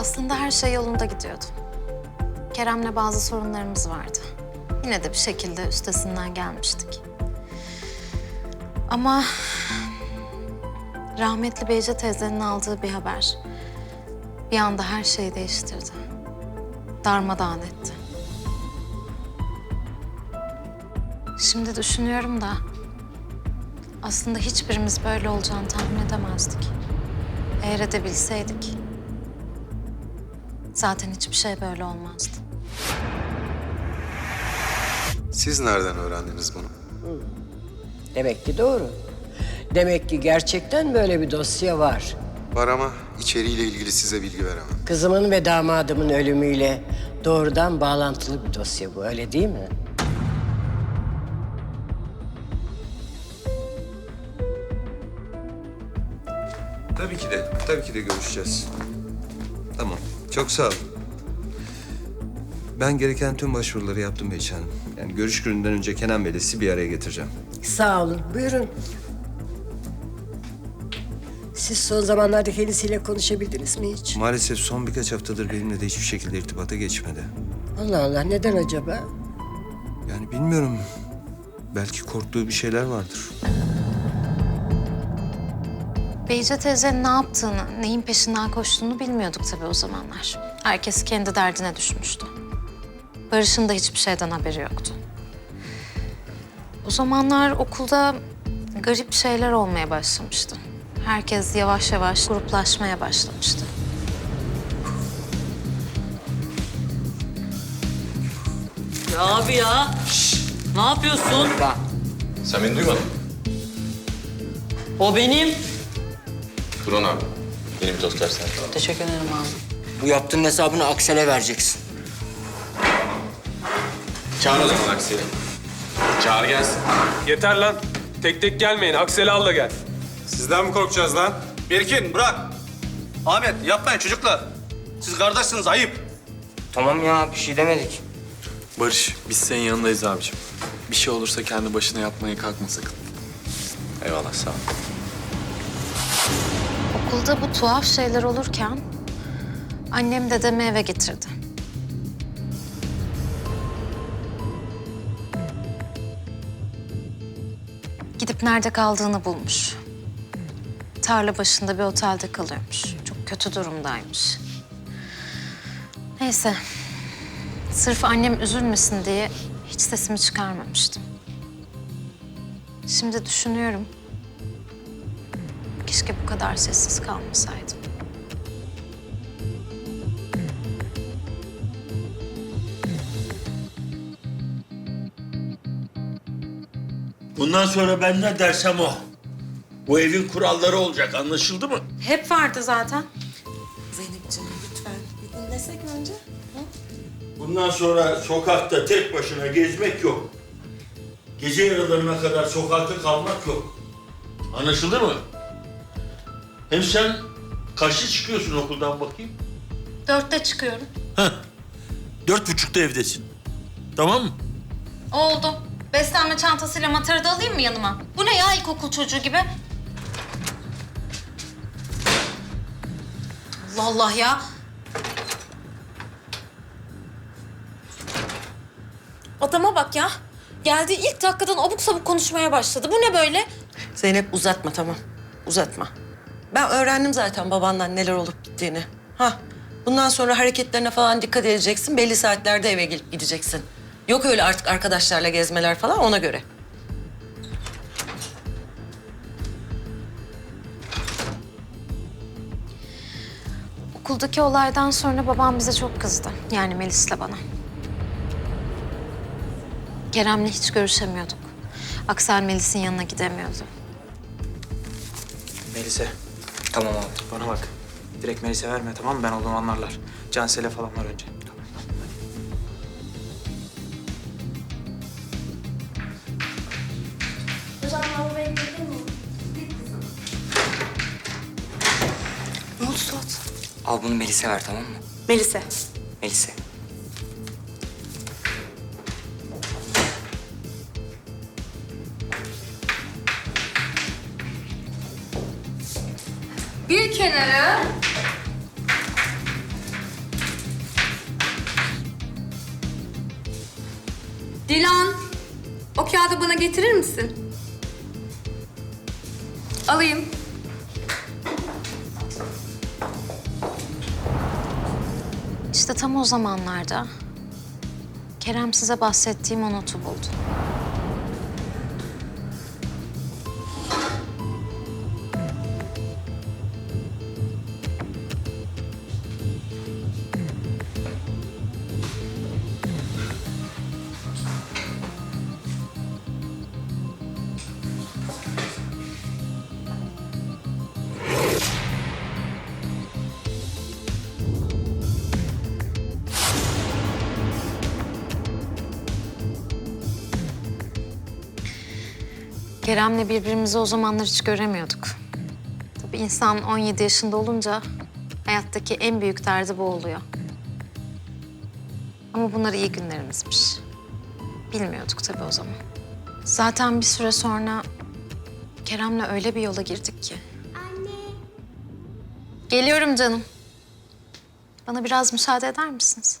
Aslında her şey yolunda gidiyordu. Kerem'le bazı sorunlarımız vardı. Yine de bir şekilde üstesinden gelmiştik. Ama rahmetli Beyce teyzenin aldığı bir haber bir anda her şeyi değiştirdi. Darmadağın etti. Şimdi düşünüyorum da aslında hiçbirimiz böyle olacağını tahmin edemezdik. Eğer edebilseydik zaten hiçbir şey böyle olmazdı. Siz nereden öğrendiniz bunu? Demek ki doğru. Demek ki gerçekten böyle bir dosya var. Var ama içeriğiyle ilgili size bilgi veremem. Kızımın ve damadımın ölümüyle doğrudan bağlantılı bir dosya bu, öyle değil mi? Tabii ki de, tabii ki de görüşeceğiz. Tamam, çok sağ olun. Ben gereken tüm başvuruları yaptım Beyçi Hanım. Yani görüş gününden önce Kenan Bey'le sizi bir araya getireceğim. Sağ olun, buyurun. Siz son zamanlarda kendisiyle konuşabildiniz mi hiç? Maalesef son birkaç haftadır benimle de hiçbir şekilde irtibata geçmedi. Allah Allah, neden acaba? Yani bilmiyorum, belki korktuğu bir şeyler vardır. Beyce teyzenin ne yaptığını, neyin peşinden koştuğunu bilmiyorduk tabii o zamanlar. Herkes kendi derdine düşmüştü. Barış'ın da hiçbir şeyden haberi yoktu. O zamanlar okulda garip şeyler olmaya başlamıştı. Herkes yavaş yavaş gruplaşmaya başlamıştı. Ya abi ya. Ne yapıyorsun? Sen beni duymadın. O benim. Turan abi. Yeni bir tost versene. Teşekkür ederim abi. Bu yaptığın hesabını Aksel'e vereceksin. Çağır o zaman Aksi'yi. Çağır gelsin. Yeter lan. Tek tek gelmeyin. Aksel'i al da gel. Sizden mi korkacağız lan? Berkin bırak. Ahmet yapmayın çocuklar. Siz kardeşsiniz ayıp. Tamam ya bir şey demedik. Barış, biz senin yanındayız abiciğim. Bir şey olursa kendi başına yapmaya kalkma sakın. Eyvallah sağ ol. Okulda bu tuhaf şeyler olurken annem dedemi eve getirdi. Gidip nerede kaldığını bulmuş. Tarla başında bir otelde kalıyormuş. Çok kötü durumdaymış. Neyse. Sırf annem üzülmesin diye hiç sesimi çıkarmamıştım. Şimdi düşünüyorum. Keşke bu kadar sessiz kalmasaydım. Bundan sonra ben ne dersem o. Bu evin kuralları olacak anlaşıldı mı? Hep vardı zaten. Bundan sonra sokakta tek başına gezmek yok. Gece yarılarına kadar sokakta kalmak yok. Anlaşıldı mı? Hem sen kaçta çıkıyorsun okuldan bakayım? Dörtte çıkıyorum. Heh. Dört buçukta evdesin. Tamam mı? Oldu. Beslenme çantasıyla matarı da alayım mı yanıma? Bu ne ya ilkokul çocuğu gibi? Allah Allah ya. Adama bak ya. Geldiği ilk dakikadan abuk sabuk konuşmaya başladı. Bu ne böyle? Zeynep uzatma tamam. Uzatma. Ben öğrendim zaten babandan neler olup gittiğini. Ha. Bundan sonra hareketlerine falan dikkat edeceksin. Belli saatlerde eve gelip gideceksin. Yok öyle artık arkadaşlarla gezmeler falan ona göre. Okuldaki olaydan sonra babam bize çok kızdı. Yani Melis'le bana. Kerem'le hiç görüşemiyorduk. Aksel Melis'in yanına gidemiyordu. Melis'e. Tamam abi. Bana bak. Direkt Melis'e verme tamam mı? Ben olduğumu anlarlar. Cansel'e falan var önce. Ne oldu Suat? Al bunu Melis'e ver tamam mı? Melise. Melis'e. bir kenarı Dilan, o kağıdı bana getirir misin? Alayım. İşte tam o zamanlarda Kerem size bahsettiğim o notu buldu. Kerem'le birbirimizi o zamanlar hiç göremiyorduk. Tabii insan 17 yaşında olunca hayattaki en büyük derdi bu oluyor. Ama bunlar iyi günlerimizmiş. Bilmiyorduk tabii o zaman. Zaten bir süre sonra Kerem'le öyle bir yola girdik ki. Anne. Geliyorum canım. Bana biraz müsaade eder misiniz?